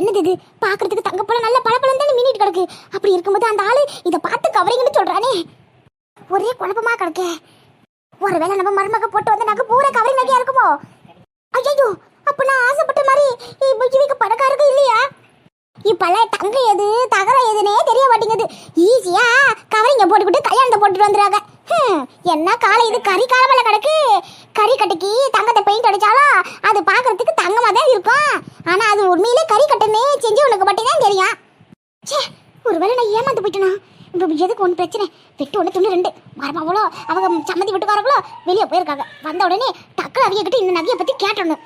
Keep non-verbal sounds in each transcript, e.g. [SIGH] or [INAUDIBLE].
என்னது இது? பாக்குறதுக்கு தங்க போல நல்ல பளபளன்னு தானே மின்னிட்டு கிடக்கு. அப்படி இருக்கும்போது அந்த ஆளு இதை பார்த்து கவரிங்கன்னு சொல்றானே. ஒரே குழப்பமா கிடக்கு. ஒருவேளை நம்ம மருமக போட்டு வந்த நகை பூரா கவரிங் நகையா இருக்குமோ? ஐயோ அப்ப நான் ஆசைப்பட்ட மாதிரி இப்ப இவங்க பணக்காரங்க இல்லையா? இப்பெல்லாம் தங்க எது தகரம் எதுனே தெரிய மாட்டேங்குது. ஈஸியா கவரிங்க போட்டுக்கிட்டு கல்யாணத்தை போட்டுட்டு வந்துடுறாங்க. என்ன காலை இது? கறி காலமில் கிடக்கு. கறி கட்டைக்கு தங்கத்தை பெயிண்ட் அடிச்சாலும் அது பார்க்கறதுக்கு தங்கமா தான் இருக்கும். ஆனா அது உண்மையிலே கறி கட்டுன்னு செஞ்சு உனக்கு மட்டும்தான் தெரியும். ச்சே ஒருவேளை நான் ஏமாந்து போயிட்டேனா? இப்போ எதுக்கு ஒன்று பிரச்சனை? வெட்டு ஒன்று துணி ரெண்டு. மரமாவளோ அவங்க சம்மதி விட்டுக்காரங்களோ வெளியே போயிருக்காங்க. வந்த உடனே டக்குனு அவங்க கிட்ட இந்த நகையை பற்றி கேட்டணும்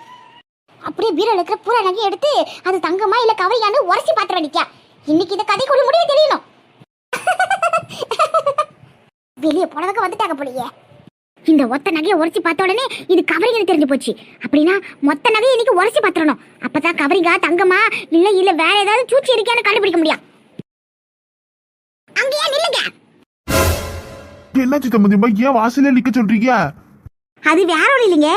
அப்படியே பீரோல இருக்கிற பூரா நகையை எடுத்து அது தங்கமா இல்ல கவரியான்னு உரசி பாத்திரம் அடிக்கா இன்னைக்கு இந்த கதைக்குள்ள முடிவு தெரியணும். [LAUGHS] வெளியே போனதுக்கு வந்துட்டாங்க போலியே. இந்த ஒத்த நகையை உரசி பார்த்த உடனே இது கவரிங்க தெரிஞ்சு போச்சு. அப்படின்னா மொத்த நகையை இன்னைக்கு உரசி பாத்திரணும் அப்பதான் கவரிங்கா தங்கமா இல்ல இல்ல வேற ஏதாவது சூச்சி இருக்கியான்னு கண்டுபிடிக்க முடியும். அங்கேயே நில்லுங்க. என்னாச்சு தம்பதியம்மா ஏன் வாசலே நிக்க சொல்றீங்க? அது வேற ஒன்றும் இல்லைங்க.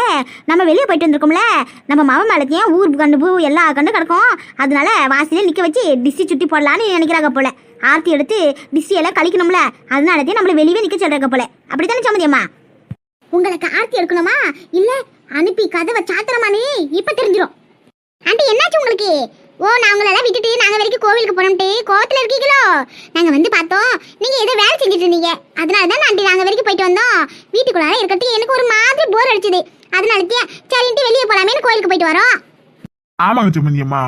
நம்ம வெளியே போயிட்டு வந்திருக்கோம்ல. நம்ம மாமன் மேலத்தையும் ஊர் கண்டு பூ எல்லா கண்டு கிடக்கும். அதனால வாசலே நிற்க வச்சு டிஸ்டி சுட்டி போடலான்னு நினைக்கிறாங்க போல. ஆர்த்தி எடுத்து டிஸ்ஸி எல்லாம் கழிக்கணும்ல. அதனாலத்தையும் நம்மள வெளியே நிற்க சொல்கிறாங்க போல. அப்படித்தானே சம்மதியம்மா உங்களுக்கு ஆர்த்தி எடுக்கணுமா? இல்லை அனுப்பி கதவை சாத்திரமானே இப்போ தெரிஞ்சிடும் ஓ நான் உங்களெல்லாம் விட்டுட்டு நாங்கள் வரைக்கும் கோவிலுக்கு போனோம்ட்டு கோவத்தில் இருக்கீங்களோ? நாங்கள் வந்து பார்த்தோம். நீங்கள் ஏதோ வேலை செஞ்சுட்டு இருந்தீங்க. அதனால தான் ஆண்டி நாங்கள் வரைக்கும் போயிட்டு வந்தோம். வீட்டுக்குள்ளார இருக்கட்டும் எனக்கு ஒரு மாதிரி போர் அடிச்சது. அதனால தான் சரின்ட்டு வெளியே போகலாமேனு கோயிலுக்கு போயிட்டு வரோம். ஆமாங்க சுமந்தியம்மா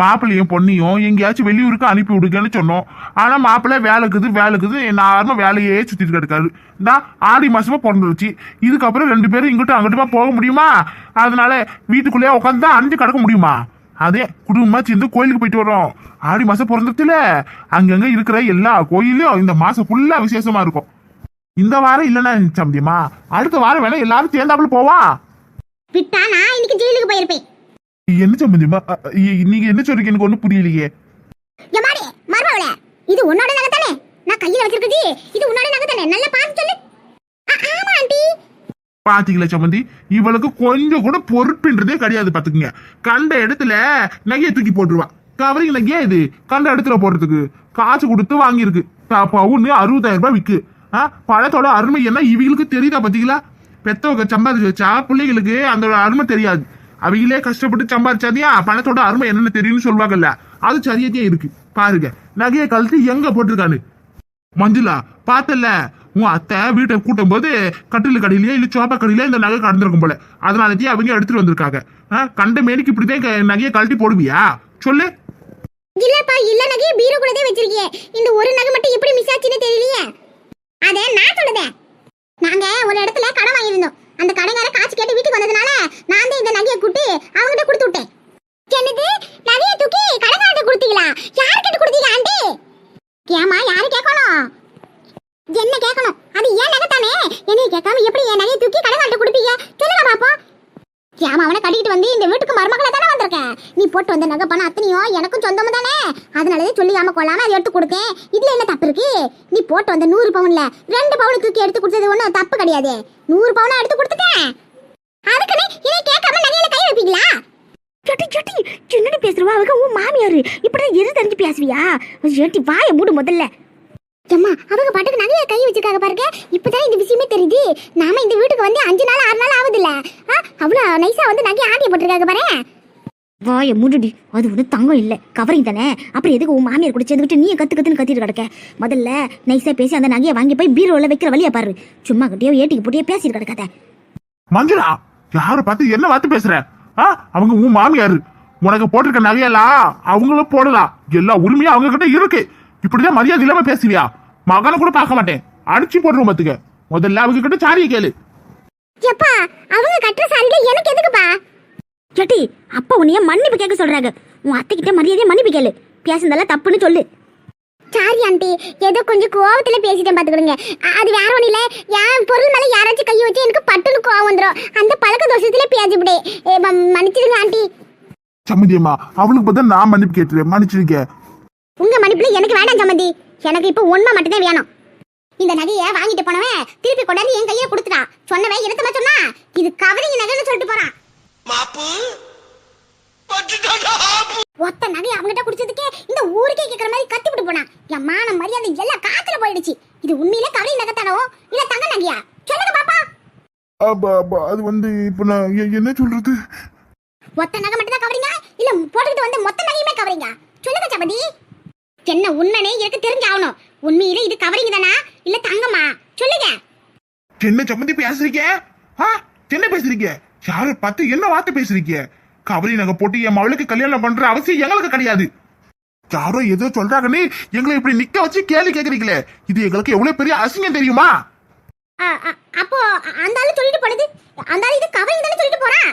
மாப்பிள்ளையும் பொண்ணையும் எங்கேயாச்சும் வெளியூருக்கு அனுப்பி விடுங்கன்னு சொன்னோம். ஆனால் மாப்பிள்ளை வேலைக்குது வேலைக்குது. நார்மல் வேலையே சுற்றிட்டு கிடக்காரு. இந்தா ஆடி மாசமா பிறந்துருச்சு. இதுக்கப்புறம் ரெண்டு பேரும் இங்கிட்டும் அங்கிட்டுமா போக முடியுமா? அதனால வீட்டுக்குள்ளேயே உட்காந்து தான் அணிஞ்சு கிடக்க முடியுமா? அதே குடும்பமா சேர்ந்து கோயிலுக்கு போயிட்டு வரோம் ஆடி மாசம் பிறந்துருச்சுல? அங்கங்க இருக்கிற எல்லா கோயிலும் இந்த மாசம் ஃபுல்லா விசேஷமா இருக்கும். இந்த வாரம் இல்லைன்னா சம்பந்தியம்மா அடுத்த வாரம் வேணா எல்லாரும் சேர்ந்தாப்புல போவா? விட்டா நான் இன்னைக்கு ஜெயிலுக்கு போயிருப்பேன். என்ன அ, நீங்க என்ன சொல்றீங்க? எனக்கு ஒன்றும் புரியலையே. எம்மாடி மருமவளே இது உன்னோட நகை தானே? நான் கையில வச்சிருக்குது இது உன்னோட நகை தானே? நல்லா பார்த்து சொல்லு. ஆமா ஆண்டி. பாத்தீங்களா சம்மந்தி இவளுக்கு கொஞ்சம் கூட பொறுப்புன்றதே கிடையாது பாத்துக்குங்க. கண்ட இடத்துல நகையை தூக்கி போட்டுருவா. கவரிங் நகையா இது? கண்ட இடத்துல போடுறதுக்கு. காசு கொடுத்து வாங்கியிருக்கு. பவுன்னு அறுபதாயிரம் ரூபாய் விற்கு ஆ, பழத்தோட அருமை என்ன இவங்களுக்கு தெரியுதா பாத்தீங்களா? பெத்தவங்க சம்பாதிச்சு வச்சா பிள்ளைங்களுக்கு அந்த அருமை தெரியாது. அவங்களே கஷ்டப்பட்டு சம்பாதிச்சாதியா? பணத்தோட அருமை என்னன்னு தெரியும்னு சொல்லுவாங்கல்ல. அது சரியாதே இருக்கு. பாருங்க. நகையை கழுத்து எங்க போட்டிருக்கானு மஞ்சுளா பார்த்தல உன் அத்தை வீட்டை கூட்டும் போது கட்டில் கடையிலேயே இல்லை சோப்பா கடையில இந்த நகை கடந்திருக்கும் போல. அதனாலதான் அவங்க எடுத்துட்டு வந்திருக்காங்க. ஆ, கண்ட மேனிக்கு இப்படிதான் நகையை கழட்டி போடுவியா? சொல்லு. இல்லப்பா இல்ல நகையை பீரோ கூட தான் வச்சிருக்கீங்க இந்த ஒரு நகை மட்டும் எப்படி மிஸ் ஆச்சுன்னு தெரியலையே. அத நான் சொல்லுதேன். நாங்க ஒரு இடத்துல கடன் வாங்கியிருந்தோம். அந்த கடைக்கார காசு கேட்டு வீட்டுக்கு வந்ததுனால நான் தான் இந்த நகையை கூட்டி அவங்ககிட்ட கொடுத்து விட்டேன். என்னது? நகையை தூக்கி கடைக்காரட்ட கொடுத்தீங்களா? யார்கிட்ட கொடுத்தீங்க ஆண்டி? ஏமா யாரு கேட்கணும்? என்ன கேட்கணும் அது ஏன் நகத்தானே? என்னைய கேட்காம எப்படி என் நகையை தூக்கி கடைக்காரட்ட கொடுப்பீங்க? சொல்லுங்க பாப்போம். ஏமா அவனை கட்டிக்கிட்டு வந்து இந்த வீட்டுக்கு மருமகளை தானே வந்திருக்கேன் நீ போட்டு வந்த நகை பணம் அத்தனையும் எனக்கும் சொந்தமா தானே? அதனாலவே சொல்லியாம கொள்ளாம அதை எடுத்து கொடுத்தேன். இதுல என்ன தப்பு இருக்கு? நீ போட்டு வந்த நூறு பவுன்ல ரெண்டு பவுன் தூக்கி எடுத்து கொடுத்தது ஒன்றும் தப்பு கிடையாது. நூறு பவுனா எடுத்து கொடுத்துட்டேன். அதுக்குன்னு இதை கேட்காம நகையில கை வைப்பீங்களா? சொட்டி சொட்டி சின்னடி பேசுறவா? அவங்க உன் மாமியாரு இப்படிதான் எது தெரிஞ்சு பேசுவியா? ஏட்டி வாயை மூடு முதல்ல. அம்மா அவங்க பாட்டுக்கு நகைய கை வச்சிருக்காங்க பாருங்க. இப்பதான் இந்த விஷயமே தெரியுது. நாம இந்த வீட்டுக்கு வந்து அஞ்சு நாள் ஆறு நாள் ஆகுதுல்ல ஆ, அவ்வளவு நைஸா வந்து நகைய ஆட்டி போட்டிருக்காங்க பாரு. வாய மூடுடி. அது ஒன்றும் தங்கம் இல்லை. கவரிங் தானே. அப்புறம் எதுக்கு உன் மாமியார் கூட சேர்ந்துக்கிட்டு நீ கத்து கத்துன்னு கத்திட்டு கிடக்க? முதல்ல நைஸா பேசி அந்த நகையை வாங்கி போய் பீரோல வைக்கிற வழியா பாரு. சும்மா கட்டியோ ஏட்டிக்கு போட்டியோ பேசிட்டு கிடக்காத. மஞ்சுளா யார பார்த்து என்ன வார்த்தை பேசுற? ஆ, அவங்க உன் மாமியாரு. உனக்கு போட்டிருக்க நகையெல்லாம் அவங்களும் போடலாம். எல்லா உரிமையும் அவங்க கிட்ட இருக்கு. இப்படிதான் மரியாதை இல்லாம பேசுவியா? மகனை கூட பார்க்க மாட்டேன். அடிச்சு போடுறோம் பாத்துக்க. முதல்ல அவங்க கிட்ட சாரியை கேளு. எப்பா அவங்க கட்டுற சாரியில எனக்கு எதுக்குப்பா? ஏட்டி அப்பா உன்னைய மன்னிப்பு கேட்க சொல்றாங்க. உன் அத்தை கிட்ட மரியாதையா மன்னிப்பு கேளு. பேசுனதெல்லாம் தப்புன்னு சொல்லு. Sorry aunty. ஏதோ கொஞ்சம் கோவத்துல பேசிட்டேன் பாத்துக்கிடுங்க. அது வேற ஒண்ணும் இல்ல. என் பொருள் மேல யாராச்சும் கை வச்சு எனக்கு பட்டுன்னு கோவம் வந்துடும் அந்த பழக்க தோஷத்துல பேசிவிடே மன்னிச்சிடுங்க ஆண்டி. சம்மந்தியம்மா அவளுக்கு பார்த்தா நான் மன்னிப்பு கேட்டுறேன் மன்னிச்சிருக்க உங்க மன்னிப்புல எனக்கு வேண்டாம் சம்மந்தி எனக்கு இப்ப உண்மை மட்டும்தான் வேணும். இந்த நகையை வாங்கிட்டு போனவன் திருப்பி கொண்டாந்து என் கையில கொடுத்துட்டான் சொன்னவன் என்னத்தமா சொன்னா? இது கவரிங் நகைன்னு சொல்லிட்டு போறான். ஒத்த நகை அவங்ககிட்ட குடிச்சதுக்கே இந்த ஊருக்கே கேக்குற மாதிரி கத்திவிட்டு போனா என் மான மரியாதை எல்லாம் காத்துல போயிடுச்சு. இது உண்மையிலே கவலை நகைத்தானோ இல்ல தங்க நகையா? சொல்லுங்க பாப்பா. அப்ப அப்ப அது வந்து இப்ப நான் என்ன சொல்றது? ஒத்த நகை மட்டும் தான் கவரிங்க? இல்ல போட்டுக்கிட்டு வந்து மொத்த நகையுமே கவரிங்க? சொல்லுங்க சபதி என்ன உண்மைனே எனக்கு தெரிஞ்சு ஆகணும் உண்மையிலே இது கவரிங் தானா இல்ல தங்கமா? சொல்லுங்க. என்ன சம்மந்தி பேசுறீங்க? ஆ? என்ன பேசுறீங்க? யாரை பார்த்து என்ன வார்த்தை பேசுறீங்க? கவரி நகை போட்டு என் மவளுக்கு கல்யாணம் பண்ற அவசியம் எங்களுக்கு கிடையாது. யாரோ ஏதோ சொல்றாங்கன்னு எங்களை இப்படி நிக்க வச்சு கேள்வி கேக்குறீங்களே. இது எங்களுக்கு எவ்வளவு பெரிய அசிங்கம் தெரியுமா? அப்போ அந்த ஆளு சொல்லிட்டு போனது? அந்த ஆளு இது கவரிங் தானே சொல்லிட்டு போறான்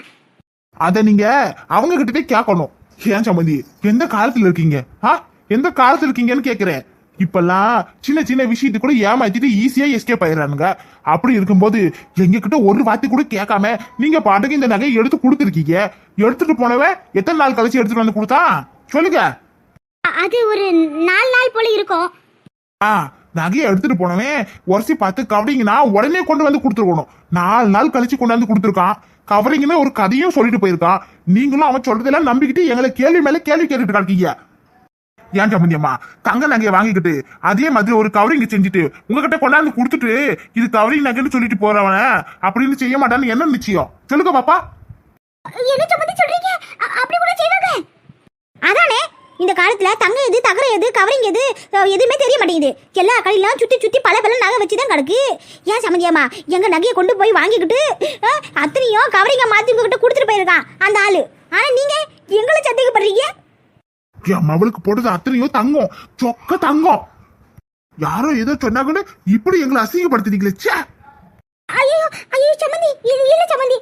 அத நீங்க அவங்க கிட்ட போய் கேட்கணும் ஏன் சம்மந்தி? எந்த காலத்துல இருக்கீங்க? ஆ? எந்த காலத்துல இருக்கீங்கன்னு கேக்குறேன். இப்பெல்லாம் சின்ன சின்ன விஷயத்துக்கு கூட ஏமாத்திட்டு ஈஸியா எஸ்கேப் ஆயிடுறானுங்க. அப்படி இருக்கும்போது எங்க கிட்ட ஒரு வார்த்தை கூட கேட்காம நீங்க பாட்டுக்கு இந்த நகையை எடுத்து கொடுத்துருக்கீங்க. எடுத்துட்டு போனவன் எத்தனை நாள் கழிச்சு எடுத்துட்டு வந்து கொடுத்தான்? சொல்லுங்க. அது ஒரு நாலு நாள் போல இருக்கும். ஆ நகையை எடுத்துட்டு போனவன் உரசி பார்த்து கவரிங்னா உடனே கொண்டு வந்து கொடுத்துருக்கணும். நாலு நாள் கழிச்சு கொண்டு வந்து கொடுத்துருக்கான். கவரிங்னு ஒரு கதையும் சொல்லிட்டு போயிருக்கான். நீங்களும் அவன் சொல்றதெல்லாம் நம்பிக்கிட்டு எங்களை கேள்வி மேல கேள்வி கேட்டுட்டு இருக்கீங்க ஏன் சம்பந்தியம்மா தங்க நகையை வாங்கிக்கிட்டு அதே மாதிரி ஒரு கவரிங் செஞ்சுட்டு உங்ககிட்ட கொண்டாந்து கொடுத்துட்டு இது கவரிங் நகைன்னு சொல்லிட்டு போறவன அப்படின்னு செய்ய மாட்டான்னு என்ன நிச்சயம்? சொல்லுங்க பாப்பா. என்ன சம்பந்தி சொல்றீங்க? அப்படி கூட செய்வாங்க. அதானே இந்த காலத்துல தங்க எது தகர எது கவரிங் எது எதுவுமே தெரிய மாட்டேங்குது. எல்லா கடையிலாம் சுத்தி சுத்தி பல பல நகை வச்சு தான் கிடக்கு. ஏன் சமந்தியம்மா எங்க நகையை கொண்டு போய் வாங்கிக்கிட்டு அத்தனையும் கவரிங்க மாத்தி உங்ககிட்ட கொடுத்துட்டு போயிருக்கான் அந்த ஆளு. ஆனா நீங்க எங்களை சந்தேகப்படுறீங்க? என் மவளுக்கு போட்டது அத்தனையும் தங்கம். சொக்க தங்கம். யாரோ ஏதோ சொன்னாங்கன்னு இப்படி எங்களை அசிங்கப்படுத்துறீங்களே ச்சே. ஐயோ ஐயோ சம்பந்தி இல்ல சம்பந்தி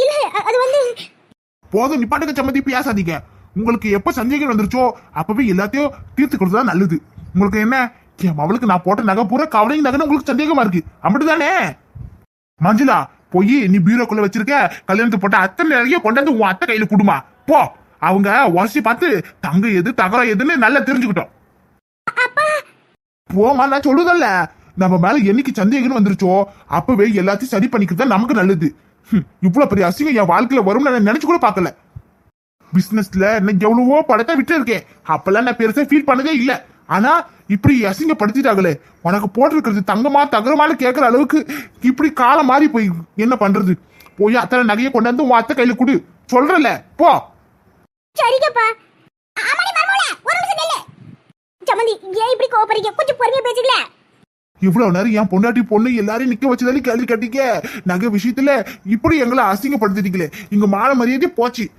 இல்ல அது வந்து போதும் நிப்பாட்டுக்க சம்மந்தி பேசாதீங்க உங்களுக்கு எப்ப சந்தேகம் வந்துருச்சோ அப்பவே எல்லாத்தையும் தீர்த்துக்கிறது தான் நல்லது. உங்களுக்கு என்ன? என் மவளுக்கு நான் போட்ட நகை பூரா கவலையும் நகைன்னு உங்களுக்கு சந்தேகமா இருக்கு. அப்படிதானே மஞ்சுளா போய் நீ பீரோக்குள்ள வச்சிருக்க கல்யாணத்துக்கு போட்ட அத்தனை நகைய கொண்டாந்து உன் அத்தை கையில குடுமா. போ. அவங்க உரசி பார்த்து தங்க எது தகரம் எதுன்னு நல்லா தெரிஞ்சுக்கிட்டோம். போமா நான் சொல்லுதல்ல. நம்ம மேல என்னைக்கு சந்தேகம் வந்துருச்சோ அப்பவே எல்லாத்தையும் சரி பண்ணிக்கிறது தான் நமக்கு நல்லது. இவ்வளவு பெரிய அசிங்கம் என் வாழ்க்கையில வரும்னு நான் நினைச்சு கூட பார்க்கல. பிசினஸ்ல இன்னைக்கு எவ்வளவோ படத்தை விட்டு இருக்கேன் அப்பெல்லாம் நான் பெருசா ஃபீல் பண்ணதே இல்ல. ஆனா இப்படி அசிங்கப்படுத்திட்டாங்களே. உனக்கு போட்டிருக்கிறது தங்கமா தகரமானு கேட்கற அளவுக்கு இப்படி காலம் மாறி போய் என்ன பண்றது? போய் அத்தனை நகையை கொண்டாந்து உன் அத்தை கையில கொடு. சொல்றல போ. சரிங்கப்பா. ஆமாடி மர்மோல ஒரு நிமிஷம் நில்லு. சம்பந்தி ஏன் இப்படி கோபப்படுறீங்க கொஞ்சம் பொறுமையா பேசுங்களே. இவ்வளவு நேரம் என் பொண்டாட்டி பொண்ணு எல்லாரையும் நிக்க வச்சதாலே கேள்வி கட்டிக்க நகை விஷயத்துல இப்படி எங்களை அசிங்கப்படுத்திட்டீங்களே. இங்க மான மரியாதை போச்சு.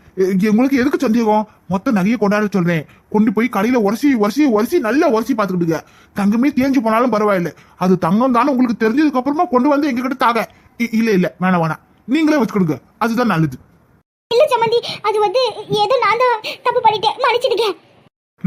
உங்களுக்கு எதுக்கு சந்தேகம்? மொத்த நகையை கொண்டாட சொல்றேன். கொண்டு போய் கடையில உரசி உரசி உரசி நல்லா உரசி பாத்துக்கிட்டுங்க தங்கமே தேஞ்சு போனாலும் பரவாயில்ல. அது தங்கம் தானே உங்களுக்கு தெரிஞ்சதுக்கு அப்புறமா கொண்டு வந்து எங்ககிட்ட தாக. இ- இல்ல இல்ல வேணாம் வேணாம். நீங்களே வச்சுக்கிடுங்க. அதுதான் நல்லது. இல்ல சம்மந்தி அது வந்து ஏதோ நான் தான் தப்பு பண்ணிட்டேன். மன்னிச்சிடுங்க.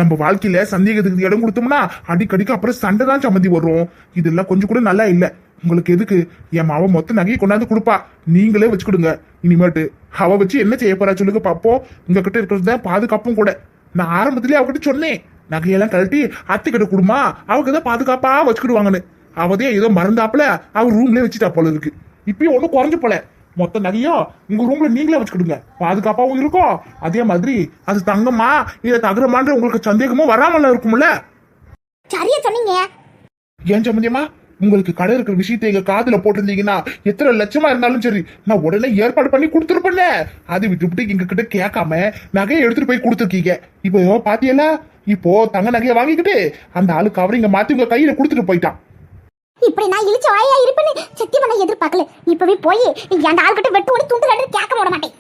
நம்ம வாழ்க்கையில சந்தேகத்துக்கு இடம் கொடுத்தோம்னா அடிக்கடிக்கு அப்புறம் சண்டை தான் சம்மந்தி வரும். இதெல்லாம் கொஞ்சம் கூட நல்லா இல்ல. உங்களுக்கு எதுக்கு? என் மாவ மொத்த நகையை கொண்டாந்து கொடுப்பா. நீங்களே வச்சுக்கிடுங்க. இனிமேட்டு அவ வச்சு என்ன செய்ய போறா சொல்லுங்க பாப்போம். உங்க கிட்ட இருக்கிறது தான் பாதுகாப்பும் கூட. நான் ஆரம்பத்திலேயே அவகிட்ட சொன்னேன். நகையெல்லாம் கழட்டி அத்தை கிட்ட கொடுமா. அவங்க தான் பாதுகாப்பா வச்சுக்கிடுவாங்கன்னு. அவதே ஏதோ மறந்தாப்புல அவர் ரூம்லயே வச்சுட்டா போல இருக்கு. இப்பயும் ஒன்றும் குறைஞ்சு போல. மொத்த நகையும் உங்க ரூம்ல நீங்களே வச்சுக்கிடுங்க. பாதுகாப்பாவும் இருக்கும் அதே மாதிரி அது தங்கமா இல்ல தகரமான்ற உங்களுக்கு சந்தேகமும் வராமல இருக்கும்ல? சரியா சொன்னீங்க. ஏன் சம்பந்தியமா உங்களுக்கு கடை இருக்கிற விஷயத்தை எங்க காதுல போட்டிருந்தீங்கன்னா எத்தனை லட்சமா இருந்தாலும் சரி நான் உடனே ஏற்பாடு பண்ணி கொடுத்துருப்பேன்ல அது விட்டுவிட்டு எங்க கிட்ட கேட்காம நகையை எடுத்துட்டு போய் கொடுத்துருக்கீங்க. இப்போ பாத்தியல இப்போ தங்க நகையை வாங்கிக்கிட்டு அந்த ஆளு கவரிங்க மாத்தி உங்க கையில கொடுத்துட்டு போயிட்டான். இப்படி நான் இழிச்ச வாயா இருப்பேன்னு சத்தியமா நான் எதிர்பார்க்கல. இப்பவே போய் அந்த ஆள்கிட்ட வெட்டு ஒன்று துண்டு ரெண்டு கேட்க விட மாட்டேன்.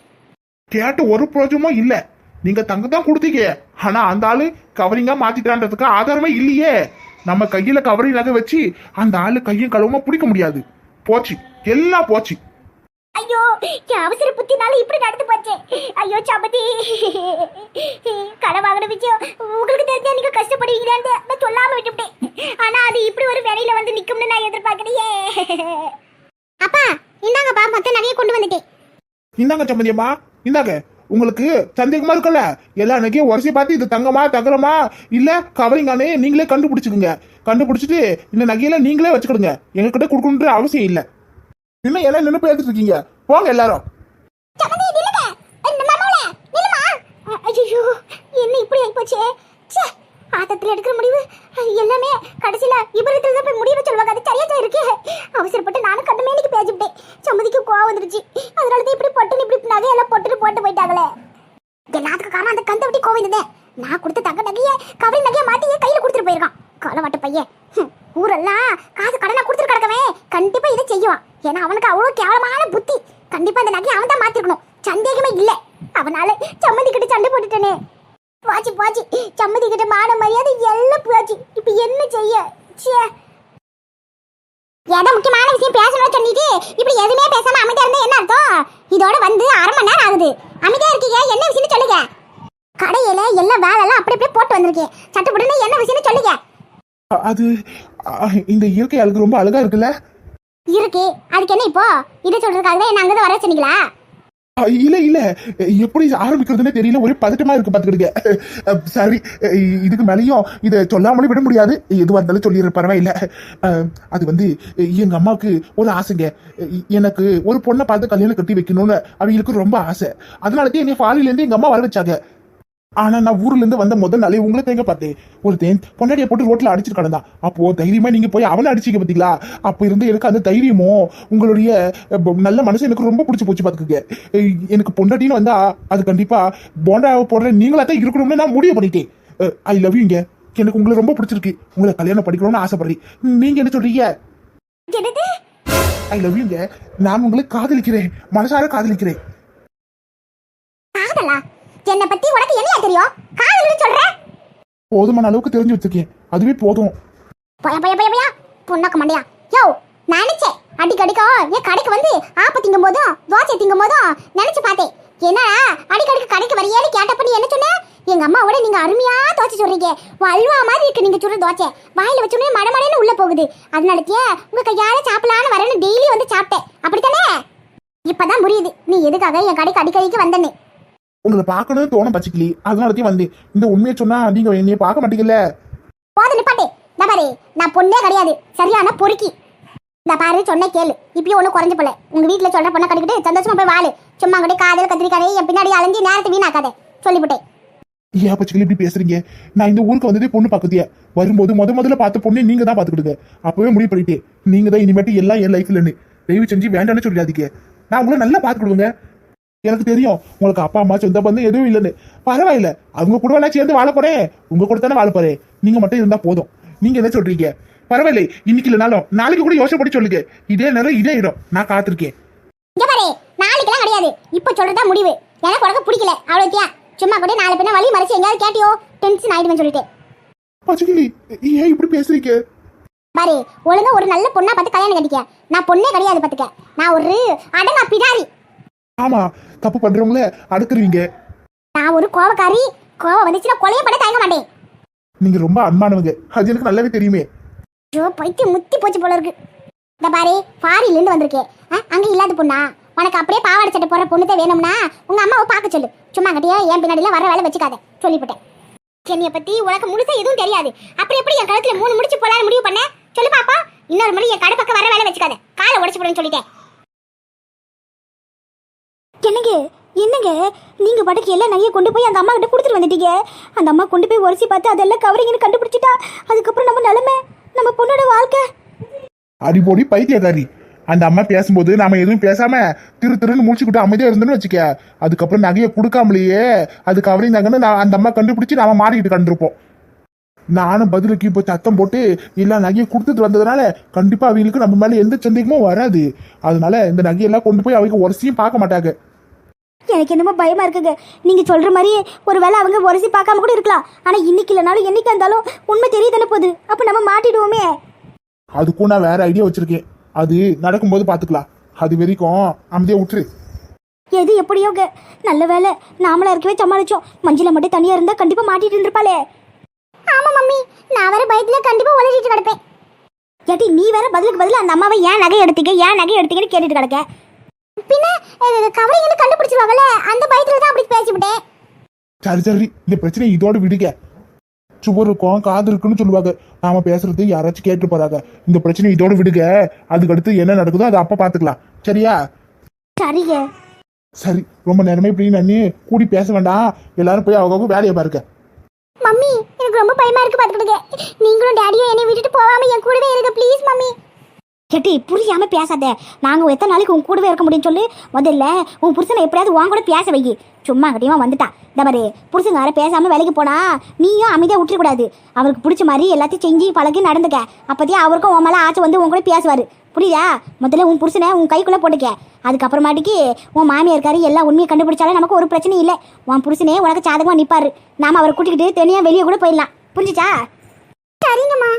கேட்டு ஒரு பிரயோஜனமும் இல்ல. நீங்க தங்க தான் கொடுத்தீங்க. ஆனா அந்த ஆளு கவரிங்கா மாத்திட்டான்றதுக்கு ஆதாரமே இல்லையே. நம்ம கையில கவரிங் நகை வச்சு அந்த ஆளு கையும் களவுமா பிடிக்க முடியாது. போச்சு. எல்லாம் போச்சு. ஐயோ என் அவசர புத்தினால இப்படி நடந்து போச்சு. ஐயோ சபதி கடை வாங்கின விஷயம் உங்களுக்கு தெரிஞ்சா நீங்க கஷ்டப்படுவீங்களான்னு நான் சொல்லாம விட்டுவிட்டேன். ஆனா அது இப்படி ஒரு வேலையில வந்து நிக்கும்னு நான் எதிர்பார்க்கலையே. அப்பா இந்தாங்கப்பா மொத்த நகையை கொண்டு வந்துட்டேன். இந்தாங்க சம்மந்தியம்மா இந்தாங்க. உங்களுக்கு சந்தேகமா இருக்குல்ல? எல்லா நகையும் உரசி பார்த்து இது தங்கமா தகரமா? இல்ல கவரிங்கானே நீங்களே கண்டுபிடிச்சுக்குங்க. கண்டுபிடிச்சிட்டு இந்த நகையில நீங்களே வச்சுக்கிடுங்க. எங்ககிட்ட கொடுக்கணுன்ற அவசியம் இல்லை. இன்னும் எல்லாம் நின்று பேசிட்டு இருக்கீங்க. போங்க எல்லாரும். ஐயோ என்ன இப்படி ஆயிப்போச்சே? ச்சே ஆத்தத்துல எடுக்கிற முடிவு எல்லாமே கடைசியில விபரீதத்துல தான் போய் முடிவு சொல்லுவாங்க. அது சரியா தான் இருக்கு. அவசரப்பட்டு நானும் கண்ணு மேனிக்கு பேசிவிட்டேன் சம்மதிக்கு கோவம் வந்துருச்சு. அதனால தான் இப்படி பொட்டுன்னு இப்படி நகையெல்லாம் பொட்டுன்னு போட்டு போயிட்டாங்களே. எல்லாத்துக்கும் காரணம் அந்த கந்த விட்டி கோவம் இருந்தேன் நான் கொடுத்த தங்க நகைய கவரி நகைய மாட்டி என் கையில கொடுத்துட்டு போயிருக்கான். காலவாட்ட பையன். ஹம், ஊரெல்லாம் காசு கடனை கொடுத்துட்டு கிடக்கவன். கண்டிப்பா இதை செய்வான். ஏன்னா அவனுக்கு அவ்வளோ கேவலமான புத்தி. கண்டிப்பா அந்த நகையை அவன் தான் மாத்திருக்கணும். சந்தேகமே இல்ல. அவனால சம்மதி கிட்ட சண்டை போட்டுட்டனே. போச்சு போச்சு சம்மதி கிட்ட மான மரியாதை எல்லாம் போச்சு இப்ப என்ன செய்ய? ச்சே. ஏதோ முக்கியமான விஷயம் பேசணும்னு சொல்லிட்டு இப்படி எதுவுமே பேசாம அமைதியா இருந்தா என்ன அர்த்தம்? இதோட வந்து அரை மணி நேரம் ஆகுது. அமைதியா இருக்கீங்க? என்ன விஷயம்னு சொல்லுங்க. கடையில எல்லா வேலை எல்லாம் அப்படி அப்படியே போட்டு வந்திருக்கேன். சட்டுப்பட்டுன்னு என்ன விஷயம்னு சொல்லுங்க. அது இந்த இயற்கை அழகு ரொம்ப அழகா இருக்குல்ல? இருக்கு. அதுக்கு என்ன இப்போ? இதை சொல்றதுக்காக தான் என்ன அங்கே வர சொன்னீங்களா இல்ல இல்ல. எப்படி ஆரம்பிக்கிறதுனே தெரியல. ஒரே பதட்டமா இருக்கு பாத்துக்கிடுங்க சரி. இதுக்கு மேலேயும் இதை சொல்லாமலே விட முடியாது. எதுவா இருந்தாலும் சொல்லிடுற பரவாயில்ல. அது வந்து எங்க அம்மாவுக்கு ஒரு ஆசைங்க. எனக்கு ஒரு பொண்ணை பார்த்து கல்யாணம் கட்டி வைக்கணும்னு அவங்களுக்கு ரொம்ப ஆசை. அதனால தான் என்னை ஃபாரின்ல எங்க அம்மா வர வச்சாங்க. ஆனா நான் ஊர்ல இருந்து வந்த முதல் நாளே உங்களை தேங்க பார்த்தேன். ஒரு தேன் பொண்டாட்டியை போட்டு ரோட்ல அடிச்சிட்டு அப்போ தைரியமா நீங்க போய் அவனை அடிச்சிக்க பாத்தீங்களா அப்ப இருந்து எனக்கு அந்த தைரியமோ உங்களுடைய நல்ல மனசு எனக்கு ரொம்ப பிடிச்சி போச்சு பாத்துக்கங்க எனக்கு பொண்டாட்டின்னு வந்தா அது கண்டிப்பா போண்டா போடுற நீங்களா தான் இருக்கணும்னு நான் முடிவு பண்ணிட்டேன். ஐ லவ் யூங்க எனக்கு உங்களை ரொம்ப பிடிச்சிருக்கு. உங்களை கல்யாணம் படிக்கணும்னு ஆசைப்படுறேன். நீங்க என்ன சொல்றீங்க? ஐ லவ் யூங்க நான் உங்களை காதலிக்கிறேன். மனசார காதலிக்கிறேன். காதலா? என்னை பத்தி உனக்கு என்னையா தெரியும்? காதல்னு சொல்ற? போதுமான அளவுக்கு தெரிஞ்சு வச்சிருக்கேன் அதுவே போதும். போயா போயா போயா போயா. பொண்ணாக்க மாட்டியா யோ நினைச்சேன். அடிக்கடிக்கோ என் கடைக்கு வந்து ஆப்ப திங்கும் போதும் தோசை திங்கும் போதும் நினைச்சு பார்த்தேன். என்ன அடிக்கடிக்கு கடைக்கு வரையேன்னு கேட்டப்ப நீ என்ன சொன்ன? எங்க அம்மாவோட நீங்க அருமையா தோசை சொல்றீங்க. அல்வா மாதிரி இருக்கு நீங்க சுடுற தோசை வாயில வச்சோடனே மடமடன்னு உள்ள போகுது. அதனாலத்தியே உங்க கையால சாப்பிடலான்னு வரேன்னு டெய்லி வந்து சாப்பிட்டேன். அப்படித்தானே? இப்பதான் புரியுது. நீ எதுக்காக என் கடைக்கு அடிக்கடிக்கு வந்தேன்னு? உங்களை பார்க்கணும்னு தோண பச்சிக்கலி அதனாலதான் வந்தேன். இந்த உண்மையை சொன்னா நீங்க என்னைய பார்க்க மாட்டீங்கல்ல? போது நிப்பாட்டே. இந்த பாரு நான் பொண்ணே கிடையாது. சரியான பொறுக்கி. இந்த பாரு சொன்ன கேளு. இப்பயும் ஒன்றும் குறைஞ்ச போல. உங்க வீட்டுல சொல்ற பொண்ணை கட்டிக்கிட்டு சந்தோஷமா போய் வாழு. சும்மா கூட காதல் கத்திரிக்காரே என் பின்னாடி அலைஞ்சு நேரத்தை வீணாக்காத. சொல்லிவிட்டேன். ஏன் பச்சிக்கலி இப்படி பேசுறீங்க? நான் இந்த ஊருக்கு வந்ததே பொண்ணு பக்கத்திய வரும்போது முத முதல்ல பார்த்த பொண்ணு நீங்க தான் பாத்துக்கிடுங்க அப்பவே முடிவு பண்ணிட்டேன். நீங்க தான் இனிமேட்டு எல்லாம் என் லைஃப்லன்னு தயவு செஞ்சு வேண்டாம்னு சொல்லிடாதீங்க. நான் உங்களை நல்லா பாத்துக்கிடுவேங்க எனக்கு தெரியும். உங்களுக்கு அப்பா அம்மா சொந்த பந்தம் எதுவும் இல்லைன்னு. பரவாயில்ல. அவங்க கூட வேணா சேர்ந்து வாழ போறேன். உங்க கூட தானே வாழ போறேன். நீங்க மட்டும் இருந்தா போதும். நீங்க என்ன சொல்றீங்க? பரவாயில்லை. இன்னைக்கு இல்லைனாலும் நாளைக்கு கூட யோசனை பண்ணி சொல்லுங்க. இதே நேரம் இதே இடம். நான் காத்திருக்கேன். இங்க பாரு. நாளைக்கெல்லாம் கிடையாது. இப்ப சொல்றதா முடிவு. எனக்கு உனக்கு பிடிக்கல. அவ்வளோத்தியா சும்மா கூட நாலு பின்ன வழி மறைச்சு எங்கேயாவது கேட்டியோ? டென்ஷன் ஆயிடுவேன் சொல்லிட்டேன். பச்சைக்கிளி ஏன் இப்படி பேசுறீங்க? பாரு ஒழுங்கா ஒரு நல்ல பொண்ணா பார்த்து கல்யாணம் கட்டிக்க. நான் பொண்ணே கிடையாது பாத்துக்க நான் ஒரு அடங்கா பிடாரி. ஆமா தப்பு பண்றவங்கள அடுக்குறீங்க நான் ஒரு கோவக்காரி கோவம் வந்துச்சுன்னா கொலைய பண்ண தயங்க மாட்டேன். நீங்க ரொம்ப அன்பானவங்க. அது எனக்கு நல்லாவே தெரியுமே. ஐயோ பைத்தியம் முத்தி போச்சு போல இருக்கு. இந்த பாரு ஃபாரின்ல இருந்து வந்திருக்கேன் அங்க இல்லாத பொண்ணா? உனக்கு அப்படியே பாவாடை சட்டை போடுற பொண்ணு தான் வேணும்னா உங்க அம்மாவை பார்க்க சொல்லு. சும்மா கட்டியா என் பின்னாடிலாம் வர வேலை வச்சுக்காத. சொல்லிவிட்டேன். என்னைய பத்தி உனக்கு முழுசா எதுவும் தெரியாது. அப்புறம் எப்படி என் கழுத்துல மூணு முடிச்சு போலான்னு முடிவு பண்ண? சொல்லு பாப்பா. இன்னொரு மணி என் கடை பக்கம் வர வேலை வச்சுக்காத. காலை உடச்சு போடுன்னு சொல்லிட்டேன். என்னங்க என்னங்க? நீங்க பாட்டுக்கு எல்லாம் நகையை கொண்டு போய் அந்த அம்மா கிட்ட கொடுத்துட்டு வந்துட்டீங்க. அந்த அம்மா கொண்டு போய் உரசி பார்த்து அதெல்லாம் கவரிங்கன்னு கண்டுபிடிச்சிட்டா அதுக்கப்புறம் நம்ம நிலைமை நம்ம பொண்ணோட வாழ்க்கை. அடிப்பொடி பைத்தியக்காரி. அந்த அம்மா பேசும்போது நாம எதுவும் பேசாம திரு திருன்னு முடிச்சுக்கிட்டு அமைதியா இருந்தோம்னு வச்சுக்க அதுக்கப்புறம் நகையை கொடுக்காமலேயே அது கவரிங் நான் அந்த அம்மா கண்டுபிடிச்சு நாம மாறிக்கிட்டு கண்டிருப்போம் நானும் பதிலுக்கு இப்போ சத்தம் போட்டு எல்லா நகையை கொடுத்துட்டு வந்ததுனால கண்டிப்பா அவங்களுக்கு நம்ம மேல எந்த சந்தேகமும் வராது. அதனால இந்த நகையெல்லாம் கொண்டு போய் அவங்க உரசியும் பார்க்க மாட்டாங்க. எனக்கு என்னமோ பயமா இருக்குங்க. நீங்க சொல்ற மாதிரியே ஒருவேளை அவங்க உரசி பார்க்காம கூட இருக்கலாம். ஆனா இன்னைக்கு இல்லைனாலும் என்னைக்கு இருந்தாலும் உண்மை தெரியுதானே போகுது. அப்ப நம்ம மாட்டிடுவோமே. அதுக்கும் நான் வேற ஐடியா வச்சிருக்கேன். அது நடக்கும்போது பாத்துக்கலாம் அது வரைக்கும் அமைதியா விட்டுரு. எது எப்படியோங்க? நல்ல வேலை நாமளா இருக்கவே சமாளிச்சோம். மஞ்சள மட்டும் தனியா இருந்தா கண்டிப்பா மாட்டிட்டு இருந்திருப்பாளே. ஆமா மம்மி. நான் வர பயத்துல கண்டிப்பா உளறிட்டு கிடப்பேன். ஏட்டி நீ வேற பதிலுக்கு பதிலா அந்த அம்மாவை ஏன் நகை எடுத்தீங்க? ஏன் நகை எடுத்தீங்கன்னு கேட்டுட்டு கிடக்க? பின்ன கவரிங்கன்னு கண்டுபிடிச்சிருவாங்கல்ல அந்த பயத்துல தான் அப்படி பேசிவிட்டேன் சரி சரி. இந்த பிரச்சனை இதோட விடுங்க. சுவர் இருக்கும் காது இருக்குன்னு சொல்லுவாங்க. நாம பேசுறது யாராச்சும் கேட்டு போறாங்க. இந்த பிரச்சனை இதோட விடுங்க. அதுக்கு அடுத்து என்ன நடக்குதோ அதை அப்ப பாத்துக்கலாம். சரியா? சரிங்க. சரி. ரொம்ப நேரமே இப்படி நான் கூடி பேச வேண்டாம். எல்லாரும் போய் அவங்க வேலையை பாருங்க. பயமா இருக்கு பாத்துக்கிடுங்க நீங்களும் டேடியும் என்னை விட்டுட்டு போகாம என் கூடவே இருங்க ப்ளீஸ் மம்மி. கேட்டி புரியாம பேசாத. நாங்க எத்தனை நாளைக்கு உன் கூடவே இருக்க முடியும்னு சொல்லி. முதல்ல உன் புருஷனை எப்படியாவது உன் கூட பேச வை. சும்மா கட்டியமா வந்துட்டான் இந்த மாதிரி புருஷங்கார பேசாம வேலைக்கு போனா நீயும் அமைதியா விட்டுற கூடாது அவருக்கு பிடிச்ச மாதிரி எல்லாத்தையும் செஞ்சு பழகி நடந்துக்க. அப்பதே அவருக்கும் உன் மேல ஆசை வந்து உன் கூட பேசுவாரு. புரியுதா? முதல்ல உன் புருஷனை உன் கைக்குள்ள போட்டுக்க. அதுக்கப்புறமாட்டிக்கு உன் மாமியார் இருக்காரு எல்லா உண்மையை கண்டுபிடிச்சாலும் நமக்கு ஒரு பிரச்சனையும் இல்லை. உன் புருஷனே உனக்கு சாதகமா நிப்பாரு. நாம அவரை கூட்டிக்கிட்டு தனியா வெளியே கூட போயிடலாம். புரிஞ்சுச்சா? சரிங்கம்மா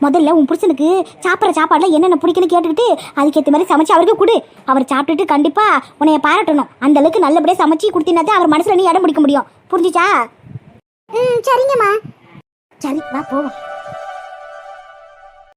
முதல்ல உன் புருஷனுக்கு சாப்பிட்ற சாப்பாடுல என்னென்ன பிடிக்குன்னு கேட்டுக்கிட்டு அதுக்கேற்ற மாதிரி சமைச்சு அவருக்கு கொடு. அவர் சாப்பிட்டுட்டு கண்டிப்பா உன்னைய பாராட்டணும். அந்த அளவுக்கு நல்லபடியாக சமைச்சு கொடுத்தினா அவர் மனசுல நீ இடம் பிடிக்க முடியும். புரிஞ்சுச்சா? ம் சரிங்கம்மா. சரி வா போவோம்.